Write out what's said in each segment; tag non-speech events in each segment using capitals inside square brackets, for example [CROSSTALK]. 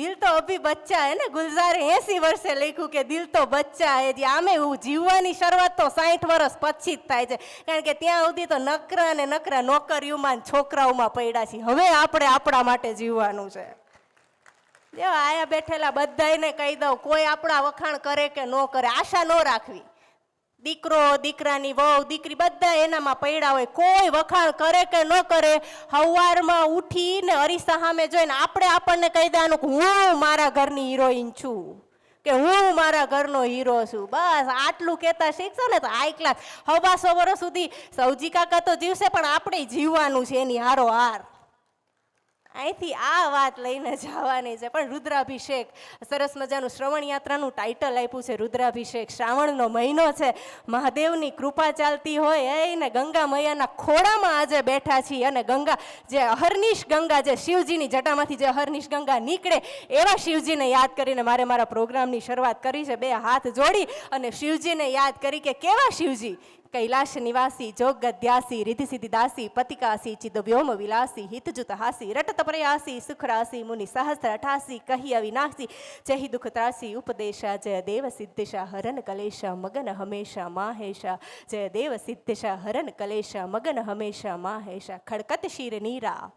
દિલ તો અભી બચ્ચા હે ને? ગુલઝારે એસી વર્ષે લખ્યું કે દિલ તો બચ્ચા હે જે આમે જીવવાની શરૂઆત તો સાઠ વર્ષ પછી જ થાય છે. કારણ કે ત્યાં સુધી તો નકરા ને નકરા નોકરીઓમાં છોકરાઓમાં પડ્યા છે હવે આપણે આપણા માટે જીવવાનું છે. જો આયા બેઠેલા બધાને કહી દઉં, કોઈ આપણા વખાણ કરે કે ન કરે, આશા ન રાખવી. દીકરો, દીકરાની વહુ, દીકરી બધા એનામાં પડ્યા હોય. કોઈ વખાણ કરે કે ન કરે, હવારમાં ઉઠીને અરીસા સામે જોઈને આપણે આપણને કહી દેવાનું કે હું મારા ઘરની હિરોઈન છું, કે હું મારા ઘરનો હીરો છું. બસ આટલું કહેતા શીખશો ને તો આઈ ક્લાસ હવાસો વર્ષ સુધી સૌજી કાકા તો જીવશે, પણ આપણે જીવવાનું છે એની હારો હાર અહીંથી આ વાત લઈને જવાની છે. પણ રુદ્રાભિષેક, સરસ મજાનું શ્રવણ યાત્રાનું ટાઇટલ આપ્યું છે, રુદ્રાભિષેક. શ્રાવણનો મહિનો છે. મહાદેવની કૃપા ચાલતી હોય એને ગંગા મૈયાના ખોળામાં આજે બેઠા છીએ અને ગંગા જે અહર્નિશ ગંગા જે શિવજીની જટામાંથી જે અહર્નિશ ગંગા નીકળે એવા શિવજીને યાદ કરીને મારે મારા પ્રોગ્રામની શરૂઆત કરી છે. બે હાથ જોડી અને શિવજીને યાદ કરી કે કેવા શિવજી? કૈલાશ નિવાસી જોગ ગદ્યાસી રિધિ સિદ્ધિદાસી પતિકાસી ચિદ વ્યોમ વિલાસી હિતજુત હાસી રટત પ્રયાસી સુખરાસી મુનિ સહસ્ત્ર અઠાસી કહી અવિનાશી જહી દુઃખ ત્રાસી ઉપદેશા જય દેવ સિદ્ધેશા હરન કલેશા મગન હમેશા માહેશા જય દેવ સિદ્ધેશા હરન કલેશા મગન હમેશા માહેશા ખડકત શિર નીરા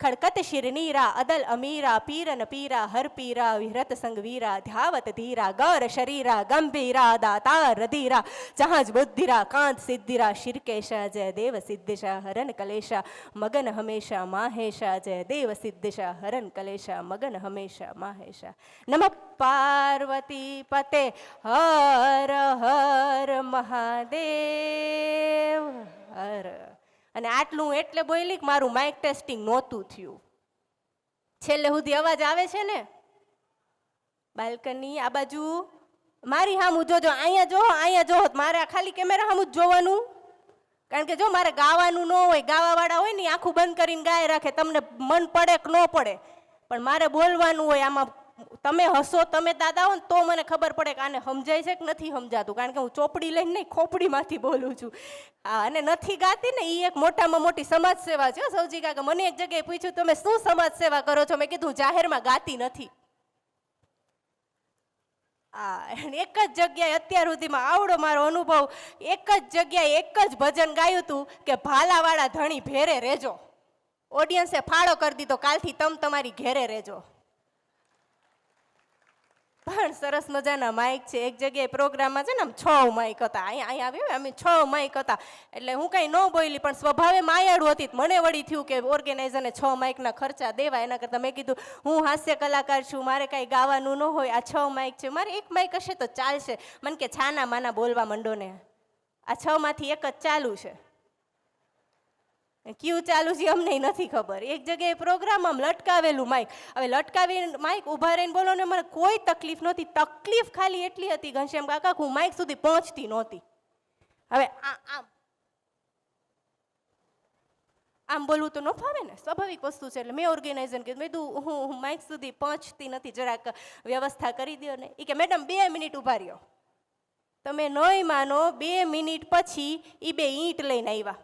ખડકત શિરનીરા અદલ અમીરા પીરન પીરા હર પીરા વિહરત સંગવીરા ધ્યાવત ધીરા ગૌર શરીરા ગંભીરા દાતા રધીરા જહાજ બુદ્ધિરા કાંત સિદ્ધિરા શિરકેશા જય દેવ સિદ્ધિશા હરન કલેશા મગન હમેશા માહેશા જય દેવ સિદ્ધિશા હરન કલેશા મગન હમેશા માહેશા નમ પાર્વતી પતે હર હર મહાદેવ અને આટલું એટલે બોલી કે મારું માઇક ટેસ્ટિંગ નહોતું થયું. છેલ્લે સુધી અવાજ આવે છે ને? બાલ્કની, આ બાજુ. મારી સામું જોજો, અહીંયા જો અહીંયા જો મારે આ ખાલી કેમેરા હામું જ જોવાનું. કારણ કે જો મારે ગાવાનું ન હોય, ગાવાવાળા હોય ને આખું બંધ કરીને ગાય રાખે. તમને મન પડે કે ન પડે. પણ મારે બોલવાનું હોય, આમાં તમે હસો, તમે દાદા હો ને તો મને ખબર પડે કે આને સમજાય છે કે નથી સમજાતું. કારણ કે હું ચોપડી લઈને નહીં, ખોપડીમાંથી બોલું છું. હા અને નથી ગાતી ને એ એક મોટામાં મોટી સમાજ સેવા છે સૌજી કાકા. મને એક જગ્યાએ પૂછ્યું, તમે શું સમાજ સેવા કરો છો? મેં કીધું, જાહેરમાં ગાતી નથી. આ એક જ જગ્યાએ અત્યાર સુધીમાં આવડો મારો અનુભવ, એક જ જગ્યાએ એક જ ભજન ગાયું હતું કે ભાલાવાળા ધણી ભેરે રહેજો ઓડિયન્સે ફાળો કરી દીધો, કાલથી તમ તમારી ઘેરે રહેજો પણ સરસ મજાના માઇક છે. એક જગ્યાએ પ્રોગ્રામમાં છે ને છ માઇક હતા. અહીંયા અહીંયા આવ્યું અમે છ માઇક હતા. એટલે હું કાંઈ ન બોલી, પણ સ્વભાવે માયાળું હતી. મને વળી થયું કે ઓર્ગેનાઇઝરને છ માઇકના ખર્ચા દેવા એના કરતાં મેં કીધું, હું હાસ્ય કલાકાર છું. મારે કાંઈ ગાવાનું ન હોય. આ છ માઇક છે. મારે એક માઇક હશે તો ચાલશે. મને કે, છાના માના બોલવા માંડો ને. આ છ માંથી એક જ ચાલુ છે. ક્યુ ચાલુ છે અમને નથી ખબર. એક જગ્યાએ પ્રોગ્રામ આમ લટકાવેલું માઇક હવે લટકાવી માઇક ઊભા રહીને બોલો ને મને કોઈ તકલીફ નહોતી. તકલીફ ખાલી એટલી હતી ઘનશ્યામ કાકા હું માઇક સુધી પહોંચતી નહોતી. હવે આ આમ. આમ બોલવું તો ન ફાવે ને? સ્વાભાવિક વસ્તુ છે એટલે મેં ઓર્ગેનાઇઝર કીધું, મેં હું માઇક સુધી પહોંચતી નથી. જરાક વ્યવસ્થા કરી દો ને. એ કે, મેડમ, બે મિનિટ ઊભા રહ્યો. તમે નહીં માનો, બે મિનિટ પછી એ બે ઈંટ લઈને આવ્યા.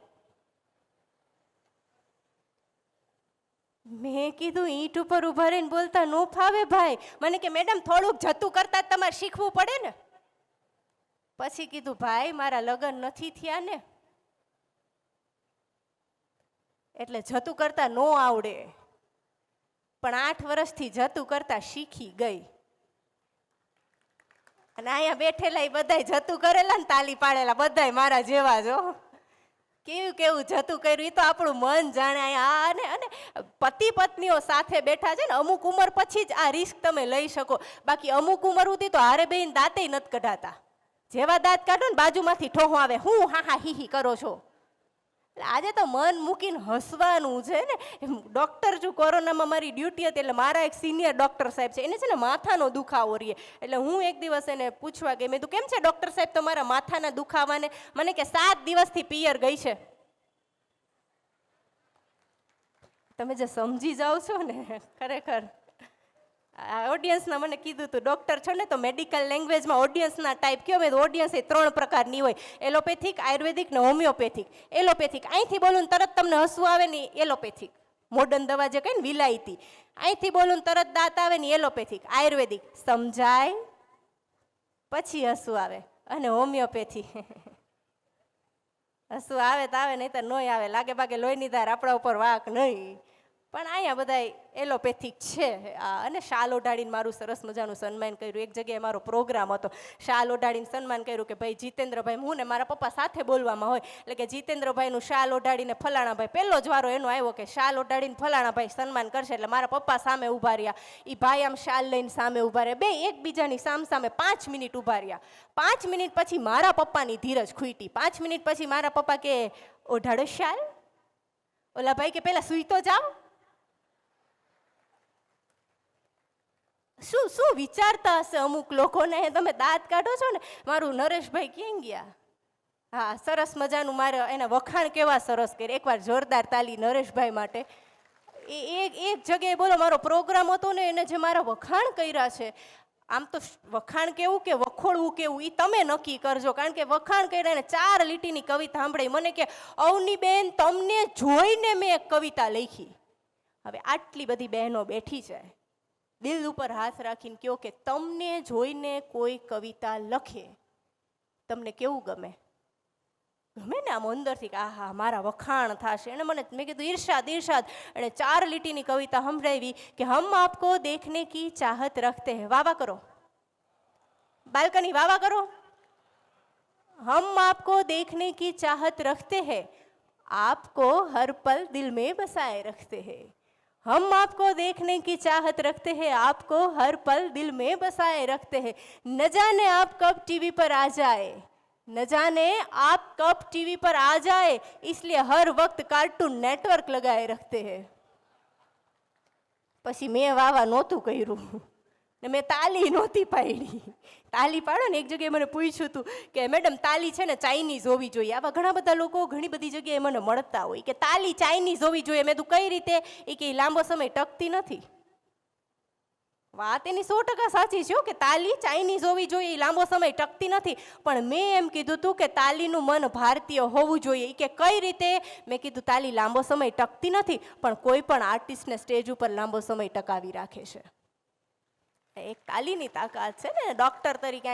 મેં કીધું ઈંટ ઉપર ઊભા રહીને બોલતા, નો ફાવે ભાઈ. મને કે, મેડમ, થોડુંક જતું કરતા તમારે શીખવું પડે ને. પછી કીધું, ભાઈ, મારા લગ્ન નથી થયા ને. એટલે જતું કરતા નો આવડે. પણ આઠ વર્ષથી જતું કરતા શીખી ગઈ. અને અહીંયા બેઠેલા એ બધાય જતું કરેલા ને તાલી પાડેલા, બધાય મારા જેવા જો કેવું કેવું જતું કર્યું એ તો આપણું મન જાણે આ અને અને પતિ પત્નીઓ સાથે બેઠા છે ને અમુક ઉંમર પછી જ આ રિસ્ક તમે લઈ શકો. બાકી અમુક ઉંમર સુધી તો હારે બેન દાંતે નથી કઢાતા. જેવા દાંત કાઢો ને બાજુમાંથી ઠોહો આવે, હું હા હા, હી હી કરો છો. આજે તો મન મૂકીને હસવાનું છે ને. ડૉક્ટર છું કોરોનામાં મારી ડ્યુટી હતી એટલે મારા એક સિનિયર ડૉક્ટર સાહેબ છે, એને છે ને માથાનો દુખાવો રહીએ એટલે હું એક દિવસ એને પૂછવા ગઈ, મેં તું કેમ છે ડૉક્ટર સાહેબ તમારા માથાના દુખાવાને? મને કે, સાત દિવસથી પિયર ગઈ છે. તમે જે સમજી જાઓ છો ને, ખરેખર. ઓડિયન્સના મને કીધું હતું ડૉક્ટર છો ને, તો મેડિકલ લેંગ્વેજમાં ઓડિયન્સના ટાઈપ કયો? મેં ઓડિયન્સ એ ત્રણ પ્રકારની હોય. એલોપેથિક, આયુર્વેદિક ને હોમિયોપેથિક એલોપેથિક, અહીંથી બોલું તરત તમને હસવું આવે ને એલોપેથિક. મોડર્ન દવા જે કઈ ને, વિલાયતી. અહીંથી બોલું તરત દાંત આવે ને એલોપેથિક. આયુર્વેદિક, સમજાય? પછી હસવું આવે. અને હોમિયોપેથી [LAUGHS] હસવું આવે તો આવે નહીં તો નહીં આવે. લાગે ભાગે લોહીની ધાર આપણા ઉપર વાક નહીં. પણ અહીંયા બધા એલોપેથિક છે. અને શાલ ઓઢાડીને મારું સરસ મજાનું સન્માન કર્યું. એક જગ્યાએ મારો પ્રોગ્રામ હતો. શાલ ઓઢાડીને સન્માન કર્યું કે ભાઈ જીતેન્દ્રભાઈ, હું ને મારા પપ્પા સાથે બોલવામાં હોય. એટલે કે જીતેન્દ્રભાઈનું શાલ ઓઢાડીને ફલાણાભાઈ, પહેલો જ વારો એનો આવ્યો કે શાલ ઓઢાડીને ફલાણાભાઈ સન્માન કરશે. એટલે મારા પપ્પા સામે ઊભા રહ્યા. એ ભાઈ આમ શાલ લઈને સામે ઊભા રહ્યા. બે એકબીજાની સામ સામે પાંચ મિનિટ ઊભા રહ્યા. પાંચ મિનિટ પછી મારા પપ્પાની ધીરજ ખૂટી પાંચ મિનિટ પછી મારા પપ્પા કે, ઓઢાડો શાલ? ઓલા ભાઈ કે, પહેલાં સૂઈ તો જાઓ શું શું વિચારતા હશે અમુક લોકોને? તમે દાંત કાઢો છો ને? મારું નરેશભાઈ ક્યાં ગયા? હા, સરસ મજાનું મારે એના વખાણ કેવા સરસ કરે. એકવાર જોરદાર તાલી નરેશભાઈ માટે. એ એક એક જગ્યાએ બોલો, મારો પ્રોગ્રામ હતો ને, એને જે મારા વખાણ કર્યા છે, આમ તો વખાણ કેવું કે વખોડવું કેવું એ તમે નક્કી કરજો. કારણ કે વખાણ કર્યા ને ચાર લીટીની કવિતા સાંભળી. મને કે, અવનીબેન, તમને જોઈને મેં એક કવિતા લખી. હવે આટલી બધી બહેનો બેઠી છે દિલ ઉપર હાથ રાખીને કહો કે તમને જોઈને કોઈ કવિતા લખે, તમને કેવું ગમે? ગમે ને આમ અંદરથી કે, આહા, મારા વખાણ થશે. એને મને મેં કીધું ઈર્ષાદ ઈર્ષાદ એણે ચાર લીટીની કવિતા સંભળાવી કે, હમ આપકો દેખને કી ચાહત રખતે હે. વાવા કરો. બાલ્કની વાવા કરો. હમ આપકો દેખને કી ચાહત રખતે હે, આપકો હર પલ દિલ મેં બસાએ રખતે હૈ. हम आपको देखने की चाहत रखते हैं आपको हर पल दिल में बसाए रखते हैं न जाने आप कब टीवी पर आ जाए न जाने आप कब टीवी पर आ जाए इसलिए हर वक्त कार्टून नेटवर्क लगाए रखते हैं પછી મેં વાવા નહોતું કર્યું ને મેં તાલી નહોતી પાડી. તાલી પાડો ને એક જગ્યાએ મને પૂછ્યું હતું કે, મેડમ, તાલી છે ને ચાઇનીઝ હોવી જોઈએ. આવા ઘણા બધા લોકો ઘણી બધી જગ્યાએ મને મળતા હોય કે, તાલી ચાઇનીઝ હોવી જોઈએ. મેં તું કઈ રીતે? એ કે લાંબો સમય ટકતી નથી. વાત એની સો ટકા સાચી છે કે, તાલી ચાઇનીઝ હોવી જોઈએ, એ લાંબો સમય ટકતી નથી. પણ મેં એમ કીધું હતું કે, તાલીનું મન ભારતીય હોવું જોઈએ. કે, કઈ રીતે? મેં કીધું, તાલી લાંબો સમય ટકતી નથી, પણ કોઈ પણ આર્ટિસ્ટને સ્ટેજ ઉપર લાંબો સમય ટકાવી રાખે છે. એક તાલીની તાકાત છે ને. ડૉક્ટર તરીકે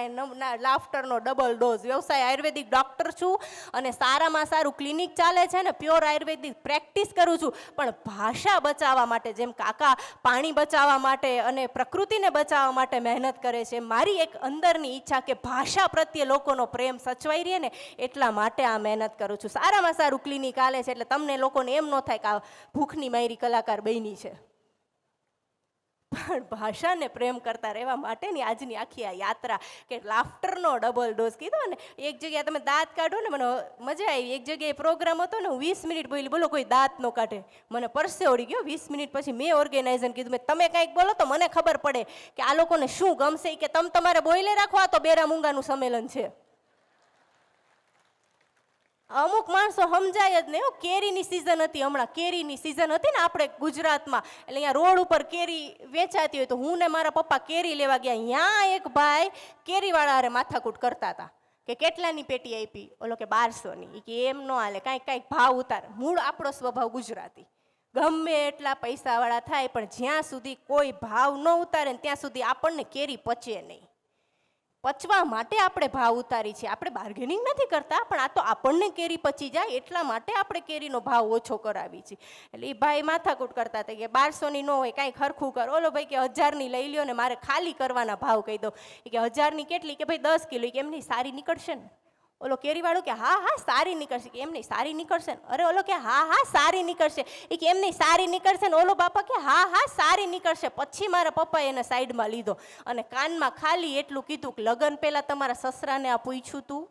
લાફ્ટરનો ડબલ ડોઝ. વ્યવસાય આયુર્વેદિક ડૉક્ટર છું અને સારામાં સારું ક્લિનિક ચાલે છે ને. પ્યોર આયુર્વેદિક પ્રેક્ટિસ કરું છું. પણ ભાષા બચાવવા માટે, જેમ કાકા પાણી બચાવવા માટે અને પ્રકૃતિને બચાવવા માટે મહેનત કરે છે, મારી એક અંદરની ઈચ્છા કે ભાષા પ્રત્યે લોકોનો પ્રેમ સચવાઈ રહે ને, એટલા માટે આ મહેનત કરું છું. સારામાં સારું ક્લિનિક હાલે છે, એટલે તમને લોકોને એમ ન થાય કે આ ભૂખની માયરી કલાકાર બની છે. પણ ભાષાને પ્રેમ કરતા રહેવા માટેની આજની આખી આ યાત્રા કે લાફ્ટરનો ડબલ ડોઝ કીધો ને, એક જગ્યાએ તમે દાંત કાઢો ને, મને મજા આવી. એક જગ્યાએ પ્રોગ્રામ હતો ને, હું વીસ મિનિટ બોલી, બોલો કોઈ દાંત ન કાઢે. મને પરસે ઓળી ગયો, વીસ મિનિટ પછી મેં ઓર્ગેનાઇઝર કીધું, મેં તમે કાંઈક બોલો તો મને ખબર પડે કે આ લોકોને શું ગમશે કે તમે તમારે બોઈલે રાખો, આ તો બેરા મૂંગાનું સંમેલન છે. અમુક માણસો સમજાય જ નહીં કેરીની સિઝન હતી હમણાં, કેરીની સિઝન હતી ને આપણે ગુજરાતમાં. એટલે અહીંયા રોડ ઉપર કેરી વેચાતી હોય તો હું ને મારા પપ્પા કેરી લેવા ગયા. અહીંયા એક ભાઈ કેરીવાળા હારે માથાકૂટ કરતા હતા. કે કેટલાની પેટી આપી? ઓલો કે બારસોની. એ કે એમ ન હાલે, કાંઈક કાંઈક ભાવ ઉતાર. મૂળ આપણો સ્વભાવ ગુજરાતી. ગમે એટલા પૈસાવાળા થાય, પણ જ્યાં સુધી કોઈ ભાવ ન ઉતારે ને ત્યાં સુધી આપણને કેરી પચે નહીં. પચવા માટે આપણે ભાવ ઉતારી છે. આપણે બાર્ગેનિંગ નથી કરતા, પણ આ તો આપણને કેરી પચી જાય, એટલા માટે આપણે કેરીનો ભાવ ઓછો કરાવી છે. એટલે એ ભાઈ માથાકૂટ કરતા હતા કે બારસોની ન હોય, કાંઈ ખરખું કર. ઓલો ભાઈ કે હજારની લઈ લ્યો ને મારે ખાલી કરવાના ભાવ કહી દો કે હજારની કેટલી? કે ભાઈ દસ કિલો. કે એમની સારી નીકળશે ને. ઓલો કેરીવાળો કે, હા હા, સારી નીકળશે. કે, એમ નહીં, સારી નીકળશે અરે ઓલો કે, હા હા, સારી નીકળશે. એ કે, એમ નહીં, સારી નીકળશે ને. ઓલો બાપા કે, હા હા, સારી નીકળશે. પછી મારા પપ્પાએ એને સાઈડમાં લીધો અને કાનમાં ખાલી એટલું કીધું કે, લગ્ન પહેલાં તમારા સસરાને આ પૂછ્યું તું?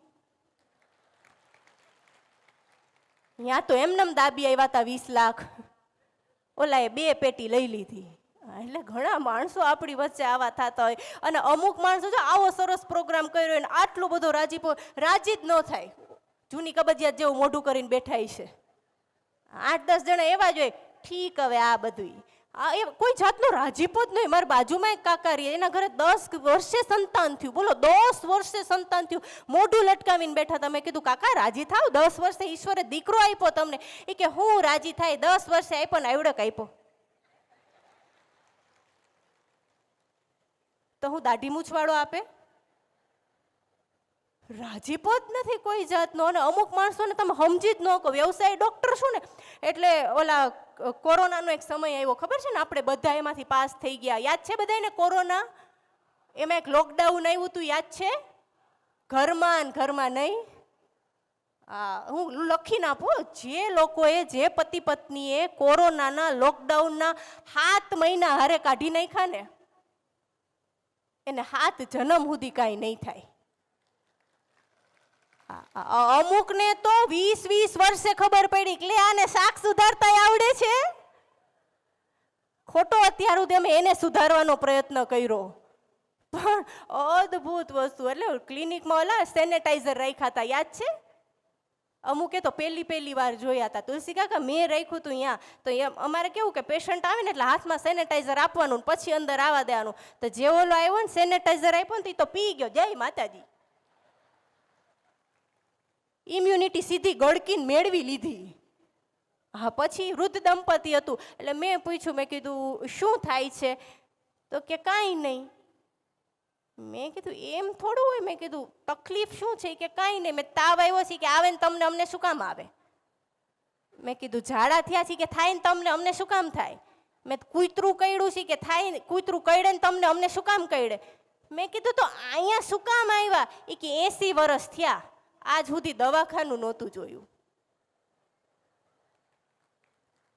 ત્યાં તો એમનેમ દાબી આવ્યા હતા વીસ લાખ. ઓલાએ બે પેટી લઈ લીધી. એટલે ઘણા માણસો આપણી વચ્ચે આવા થતા હોય. અને અમુક માણસો જો આવો સરસ પ્રોગ્રામ કર્યો હોય આટલો બધો રાજીપો રાજી જ ન થાય. જૂની કબજિયાત જેવું મોઢું કરીને બેઠા છે. આઠ દસ જણા એવા જ ઠીક હવે આ બધું આ એ કોઈ જાતનો રાજીપો જ નહીં. મારા બાજુમાં એક કાકા રહે એના ઘરે દસ વર્ષે સંતાન થયું. બોલો, દસ વર્ષે સંતાન થયું. મોઢું લટકાવીને બેઠા તમે કીધું, કાકા, રાજી થાવ? દસ વર્ષે ઈશ્વરે દીકરો આપ્યો તમને. એ કે, હું રાજી થાય, દસ વર્ષે આપ્યો ને આવડક આપ્યો. તો હું દાઢી મૂછવાળો આપે? રાજીપો જ નથી કોઈ જાતનો અને અમુક માણસોને તમે સમજી જ ન કહો. વ્યવસાય ડૉક્ટર શું ને? એટલે ઓલા કોરોનાનો એક સમય આવ્યો, ખબર છે ને? આપણે બધા એમાંથી પાસ થઈ ગયા. યાદ છે બધાને કોરોના? એમાં એક લોકડાઉન આવ્યું હતું, યાદ છે? ઘરમાં ને ઘરમાં નહીં. આ, હું લખીને આપું જે લોકોએ, જે પતિ પત્નીએ કોરોનાના લોકડાઉનના સાત મહિના હારે કાઢી નાખ્યા ને એને હાથ જન્મ સુધી કાંઈ નહીં થાય. અમુકને તો વીસ વીસ વર્ષે ખબર પડી કે આને શાક સુધારતા આવડે છે? ખોટો અત્યાર સુધી અમે એને સુધારવાનો પ્રયત્ન કર્યો. પણ અદ્ભુત વસ્તુ, એટલે ક્લિનિકમાં ઓલા સેનેટાઈઝર રાખ્યા હતા, યાદ છે? અમુકે તો પહેલી પહેલી વાર જોયા હતા. તુલસી કાકા, મેં રાખ્યું હતું અહીંયા. તો એમ અમારે કેવું કે પેશન્ટ આવે ને એટલે હાથમાં સેનેટાઈઝર આપવાનું પછી અંદર આવવા દેવાનું. તો જે ઓલો આવ્યો ને સેનેટાઈઝર આપ્યો ને તો પી ગયો. જય માતાજી. ઇમ્યુનિટી સીધી ગળકીને મેળવી લીધી. હા, પછી વૃદ્ધ દંપતી હતું. એટલે મેં પૂછ્યું, મેં કીધું, શું થાય છે? તો કે કાંઈ નહીં. મેં કીધું, એમ થોડું હોય. મેં કીધું, તકલીફ શું છે કે કાંઈ નહીં. મેં તાવ આવ્યો છે કે આવે ને તમને અમને શું કામ આવે? મેં કીધું, ઝાડા થયા છે કે થાય ને તમને અમને શું કામ થાય? મેં કૂતરું કયડું છે કે થાય ને, કૂતરું કયડે ને તમને અમને શું કામ કયડે? મેં કીધું, તો અહીંયા શું કામ આવ્યા? એ કે, એસી વર્ષ થયા. આજ સુધી દવાખાનું નહોતું જોયું.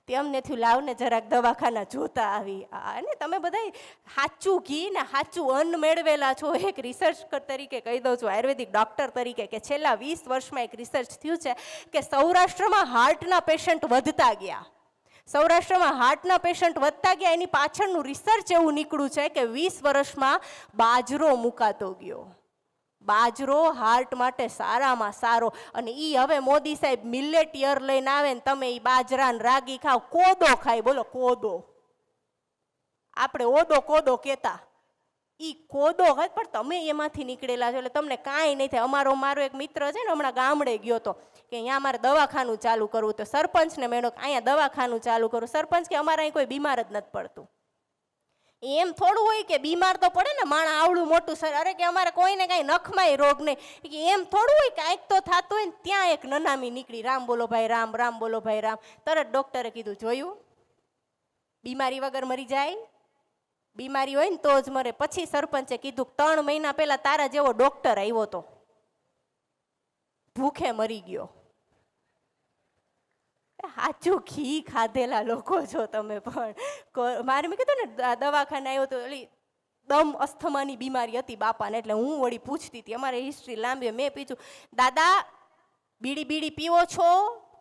તે અમને થયું, લાવને જરાક દવાખાના જોતા આવી. અને તમે બધા સાચું ઘી ને સાચું અન્ન મેળવેલા છો. એક રિસર્ચ તરીકે કહી દઉં છું, આયુર્વેદિક ડૉક્ટર તરીકે, કે છેલ્લા વીસ વર્ષમાં એક રિસર્ચ થયું છે કે સૌરાષ્ટ્રમાં હાર્ટના પેશન્ટ વધતા ગયા. સૌરાષ્ટ્રમાં હાર્ટના પેશન્ટ વધતા ગયા. એની પાછળનું રિસર્ચ એવું નીકળ્યું છે કે વીસ વર્ષમાં બાજરો મુકાતો ગયો. બાજરો હાર્ટ માટે સારામાં સારો. અને એ હવે મોદી સાહેબ મિલેટ યર લઈને આવે ને તમે એ બાજરાને રાગી ખાવ, કોદો ખાય, બોલો કોદો. આપણે ઓદો કોદો કહેતા. એ કોદો હોય પણ તમે એમાંથી નીકળેલા છો એટલે તમને કાંઈ નહીં થાય. અમારો મારો એક મિત્ર છે ને હમણાં ગામડે ગયો હતો કે અહીંયા અમારે દવાખાનું ચાલુ કરવું. તો સરપંચને મેળો અહીંયા દવાખાનું ચાલુ કરું. સરપંચ કે અમારે અહીં કોઈ બીમાર જ નથી પડતું. એમ થોડું હોય કે બીમાર તો પડે ને માણા આવડું મોટું સર અરે કે અમારે કોઈને કાંઈ નખમાંય રોગ નહીં. કે એમ થોડું હોય કાંઈક તો થતું હોય ને ત્યાં એક નનામી નીકળી. રામ બોલો ભાઈ, રામ રામ બોલો ભાઈ, રામ. તરત ડૉક્ટરે કીધું, જોયું? બીમારી વગર મરી જાય બીમારી હોય ને તો જ મરે. પછી સરપંચે કીધું, ત્રણ મહિના પહેલાં તારા જેવો ડૉક્ટર આવ્યો તો. ભૂખે મરી ગયો. સાચું ઘી ખાધેલા લોકો છો તમે પણ. મારે મેં કીધું ને દવાખાને આવ્યો તો ઓલી દમ અસ્થમાની બીમારી હતી બાપાને, એટલે હું વળી પૂછતી હતી. અમારે હિસ્ટ્રી લાંબી, મેં પૂછ્યું દાદા, બીડી બીડી પીવો છો?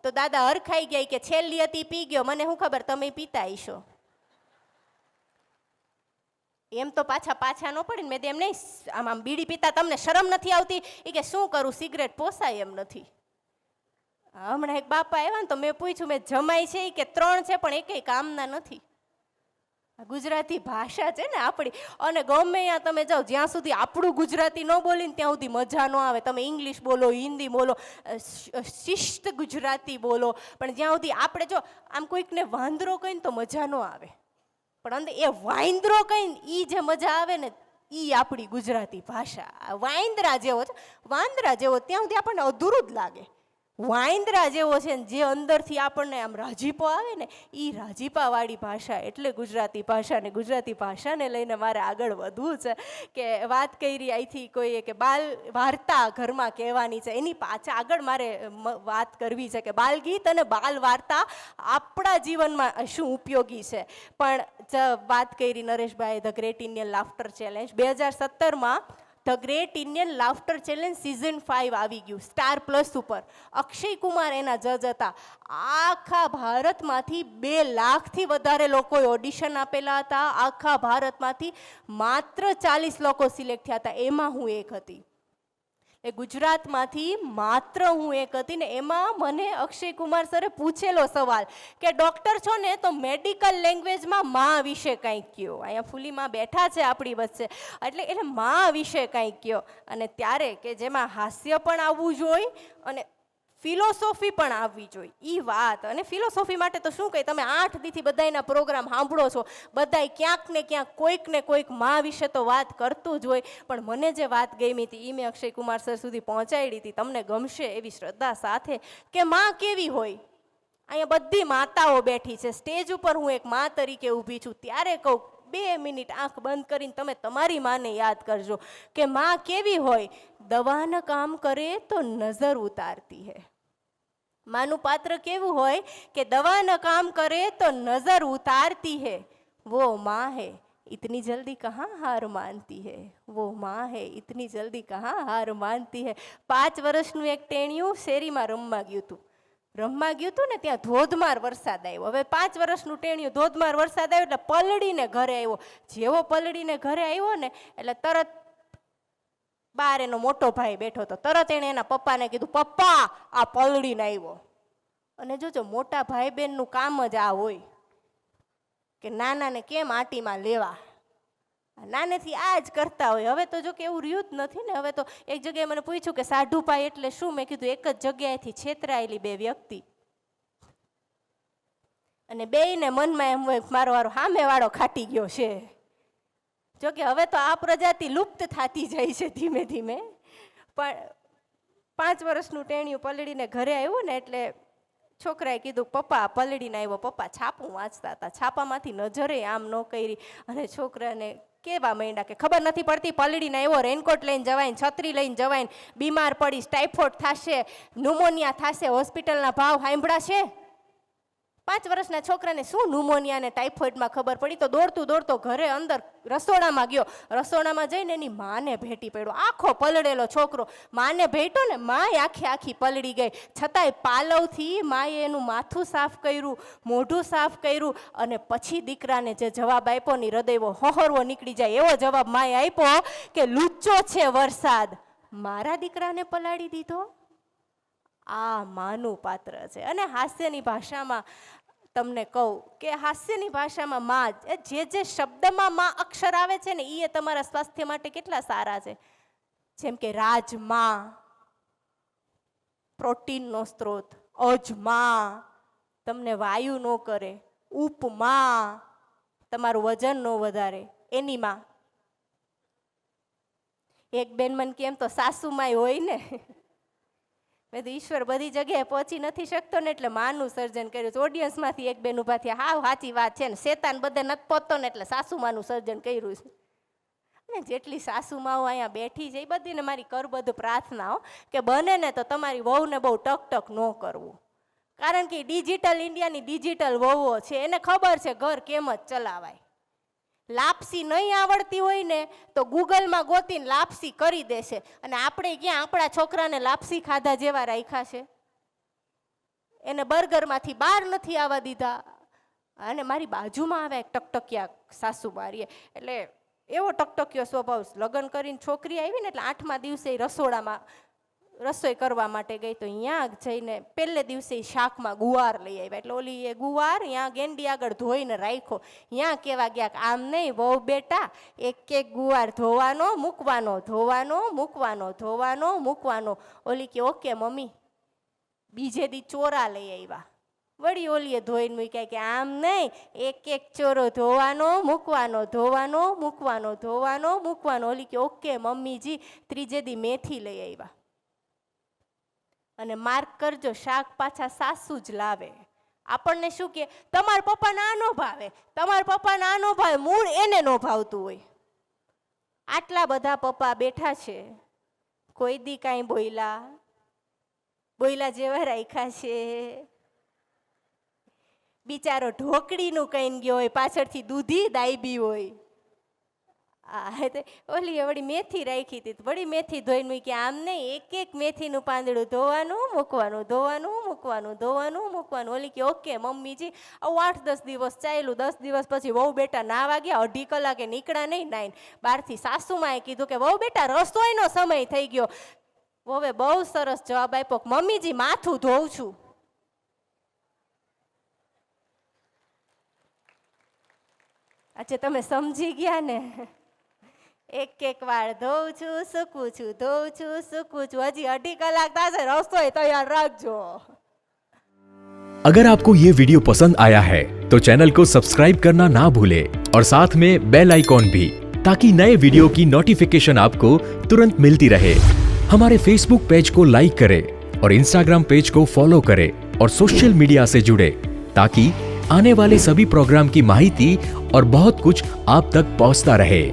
તો દાદા હરખાઈ ગયા કે છેલ્લી હતી, પી ગયો. મને શું ખબર, તમે પીતા હશો? એમ તો પાછા પાછા ન પડે મેં એમ નહીં, આમ આમ બીડી પીતા તમને શરમ નથી આવતી? એ કે, શું કરું, સિગરેટ પોસાય એમ નથી. હમણાં એક બાપા આવ્યા ને તો મેં પૂછ્યું, મેં જમાય છે કે ત્રણ છે, પણ એકે કામના નથી. ગુજરાતી ભાષા છે ને આપણી. અને ગમે ત્યાં તમે જાઓ, જ્યાં સુધી આપણું ગુજરાતી ન બોલીને ત્યાં સુધી મજા ન આવે. તમે ઇંગ્લિશ બોલો, હિન્દી બોલો શિસ્ત ગુજરાતી બોલો. પણ જ્યાં સુધી આપણે જો આમ કોઈકને વાંદરો કહીને તો મજા ન આવે. પણ અંદર એ વાંદરો કહીને એ જે મજા આવે ને એ આપણી ગુજરાતી ભાષા. વાંદરા જેવો છે, વાંદરા જેવો, ત્યાં સુધી આપણને અધૂરું જ લાગે. વાંદરા જેવો છે ને જે અંદરથી આપણને આમ રાજીપો આવે ને એ રાજીપાવાળી ભાષા એટલે ગુજરાતી ભાષા ને ગુજરાતી ભાષાને લઈને મારે આગળ વધવું છે કે વાત કરી અહીંથી કોઈએ કે બાલ વાર્તા ઘરમાં કહેવાની છે. એની પાછા આગળ મારે વાત કરવી છે કે બાલગીત અને બાલ વાર્તા આપણા જીવનમાં શું ઉપયોગી છે. પણ વાત કરી Nareshbhai the great Indian laughter challenge. બે હજાર સત્તરમાં the great Indian laughter challenge season five આવી ગયું. સ્ટાર પ્લસ ઉપર. અક્ષય કુમાર એના જજ હતા. આખા ભારતમાંથી બે લાખથી વધારે લોકોએ ઓડિશન આપેલા હતા. આખા ભારતમાંથી માત્ર ચાલીસ લોકો સિલેક્ટ થયા હતા. એમાં હું એક હતી. એ ગુજરાતમાંથી માત્ર હું એક હતી ને એમાં મને અક્ષય કુમાર સરે પૂછેલો સવાલ કે, ડૉક્ટર છો ને તો મેડિકલ લેંગ્વેજમાં મા વિશે કંઈક કયો? અહીંયા ફૂલીમાં બેઠા છે આપણી વચ્ચે એટલે એટલે મા વિશે કંઈક કયો? અને ત્યારે કે જેમાં હાસ્ય પણ આવવું જોઈએ અને ફિલોસોફી પણ આવવી જોઈએ. એ વાત. અને ફિલોસોફી માટે તો શું કહે? તમે આઠ દીથી બધાયના પ્રોગ્રામ સાંભળો છો. બધાય ક્યાંક ને ક્યાંક, કોઈક ને કોઈક મા વિશે તો વાત કરતું જ હોય. પણ મને જે વાત ગમી હતી એ મેં અક્ષય કુમાર સર સુધી પહોંચાડી હતી. તમને ગમશે એવી શ્રદ્ધા સાથે કે માં કેવી હોય? અહીંયા બધી માતાઓ બેઠી છે. સ્ટેજ ઉપર હું એક માં તરીકે ઊભી છું. ત્યારે કહું, બે મિનિટ આંખ બંધ કરીને તમે તમારી માને યાદ કરજો કે માં કેવી હોય? દવાના કામ કરે તો નજર ઉતારતી હે. માનું પાત્ર કેવું હોય કે દવાના કામ કરે તો નજર ઉતારતી હે. વો માં હે इतनी जल्दी कहाँ હાર માનતી है વો માં હે इतनी જલ્દી कहाँ હાર માનતી હે. પાંચ વર્ષનું એક ટેણિયું શેરીમાં રમવા ગયું હતું. રમવા ગયું હતું ને ત્યાં ધોધમાર વરસાદ આવ્યો. હવે પાંચ વર્ષનું ટેણિયું ધોધમાર વરસાદ આવ્યો એટલે પલળીને ઘરે આવ્યો. જેવો પલળીને ઘરે આવ્યો ને એટલે તરત બાર એનો મોટો ભાઈ બેઠો હતો. તરત એણે એના પપ્પાને કીધું, પપ્પા, આ પલળીને આવ્યો. અને જોજો મોટા ભાઈ બહેનનું કામ જ આ હોય કે નાનાને કેમ આટીમાં લેવા? નાનેથી આ જ કરતા હોય. હવે તો જો કે એવું રહ્યું જ નથી ને. હવે તો એક જગ્યાએ મને પૂછ્યું કે સાઢુભાઈ એટલે શું? મેં કીધું, એક જ જગ્યાએથી છેતરાયેલી બે વ્યક્તિ. અને બેયને મનમાં એમ હોય મારો વારો સામેવાળો ખાટી ગયો છે. જો કે હવે તો આ પ્રજાતિ લુપ્ત થતી જાય છે ધીમે ધીમે. પણ પાંચ વર્ષનું ટેણિયું પલળીને ઘરે આવ્યું ને એટલે છોકરાએ કીધું, પપ્પા પલળીને આવ્યો. પપ્પા, છાપું વાંચતા હતા. છાપામાંથી નજરે આમ ન કરી. અને છોકરાને કેવા માંડ્યા કે ખબર નથી પડતી, પલળીને આવ્યો, રેનકોટ લઈને જવાય છત્રી લઈને જવાય બીમાર પડીશ ટાઇફોઇડ થશે, ન્યુમોનિયા થશે, હોસ્પિટલના ભાવ સાંભળાશે? પાંચ વર્ષના છોકરાને શું ન્યુમોનિયા અને ટાઇફોઇડમાં ખબર પડી? તો દોડતું દોડતો ઘરે અંદર રસોડામાં ગયો. રસોડામાં જઈને એની માને ભેટી પડ્યો. આખો પલળેલો છોકરો માને ભેટો ને માય આખી આખી પલળી ગઈ. છતાંય પાલવથી માએ એનું માથું સાફ કર્યું, મોઢું સાફ કર્યું અને પછી દીકરાને જે જવાબ આપ્યો ને હૃદયવો હોહરવો નીકળી જાય. એવો જવાબ માએ આપ્યો કે, લુચ્ચો છે વરસાદ. મારા દીકરાને પલાળી દીધો? આ માનું પાત્ર છે. અને હાસ્યની ભાષામાં તમને કહું કે હાસ્યની ભાષામાં માં જે જે શબ્દમાં માં અક્ષર આવે છે ને એ તમારા સ્વાસ્થ્ય માટે કેટલા સારા છે? જેમ કે રાજમા, પ્રોટીનનો સ્ત્રોત, અજમા, તમને વાયુ ન કરે, ઉપમા, તમારું વજન ન વધારે એની માં એક બેન મને કેમ તો સાસુમાય હોય ને. તો ઈશ્વર બધી જગ્યાએ પહોંચી નથી શકતો ને એટલે માનું સર્જન કર્યું છે. ઓડિયન્સમાંથી એક બેન ઊભા થયા. હાવ સાચી વાત છે ને. શેતાન બધે નથી પહોંચતો ને એટલે સાસુમાનું સર્જન કર્યું છે. અને જેટલી સાસુમાઓ અહીંયા બેઠી છે, એ બધીને મારી કરબદ્ધ પ્રાર્થનાઓ કે બને ને તો તમારી વહુને બહુ ટક ટક ન કરવું. કારણ કે ડિજિટલ ઇન્ડિયાની ડિજિટલ વહુઓ છે. એને ખબર છે ઘર કેમ જ ચલાવાય. લાપસી નહીં આવડતી હોય ને, તો ગૂગલમાં ગોતીને લાપસી કરી દેશે. અને આપણે ક્યાં આપણા છોકરાને લાપસી ખાધા જેવા રાખ્યા છે? એને બર્ગરમાંથી બહાર નથી આવવા દીધા. અને મારી બાજુમાં આવે ટકટકિયા સાસુ મારીએ એટલે એવો ટકટકિયો સ્વભાવ. લગ્ન કરીને છોકરી આવી ને એટલે આઠમા દિવસે રસોડામાં રસોઈ કરવા માટે ગઈ તો અહીંયા જઈને પહેલે દિવસે શાકમાં ગુવાર લઈ આવ્યા. એટલે ઓલી એ ગુવાર ત્યાં ગેંડી આગળ ધોઈને રાખ્યો. ત્યાં કહેવા ગયા કે આમ નહીં, વહુ બેટા, એક એક ગુવાર ધોવાનો, મૂકવાનો ધોવાનો મૂકવાનો ધોવાનો, મૂકવાનો. ઓલી કે, ઓકે મમ્મી. બીજે દી ચોરા લઈ આવ્યા. વળી ઓલીએ ધોઈને મૂક્યા કે, આમ નહીં, એક એક ચોરો ધોવાનો, મૂકવાનો ધોવાનો મૂકવાનો ધોવાનો, મૂકવાનો. ઓલી કે, ઓકે મમ્મીજી. ત્રીજે દી મેથી લઈ આવ્યા. અને માર્ક કરજો, શાક પાછા સાસુ જ લાવે. આપણને શું કે, તમારા પપ્પા ના નો ભાવે, તમારા પપ્પા ના નો ભાવે, મૂળ એને નો ભાવતું હોય. આટલા બધા પપ્પા બેઠા છે. કોઈ દી કાંઈ બોયલા બોયલા જેવા રાખ્યા છે. બિચારો ઢોકળીનું કહીને ગયો હોય, પાછળથી દૂધી દાયબી હોય. આ તે ઓલી વળી મેથી રાખી હતી વળી મેથી ધોઈ મૂકી, આમ નહીં, એક એક મેથીનું પાંદડું ધોવાનું, મૂકવાનું ધોવાનું મૂકવાનું ધોવાનું, મૂકવાનું. ઓલી કે, ઓકે, મમ્મીજી, આવું આઠ દસ દિવસ ચાલ્યું, દસ દિવસ પછી વહુ બેટા ના વાગ્યા અઢી કલાકે નીકળ્યા નહીં, નાઈન બહારથી સાસુમાએ કીધું કે, વહુ બેટા, રસોઈનો સમય થઈ ગયો. હવે બહુ સરસ જવાબ આપ્યો મમ્મીજી, માથું ધોઉં છું. આજે તમે સમજી ગયા ને એક એક વાર ધોઉં છું સૂકું છું ધોઉં છું સૂકું છું હજી અઢી કલાક થશે રસોઈ તૈયાર રાખજો अगर आपको ये वीडियो पसंद आया है तो चैनल को सब्सक्राइब करना ना भूलें और साथ में बेल आइकॉन भी ताकि नए वीडियो की नोटिफिकेशन आपको तुरंत मिलती रहे हमारे फेसबुक पेज को लाइक करें और इंस्टाग्राम पेज को फॉलो करें और सोशल मीडिया से जुड़े ताकि आने वाले सभी प्रोग्राम की माहिती और बहुत कुछ आप तक पहुंचता रहे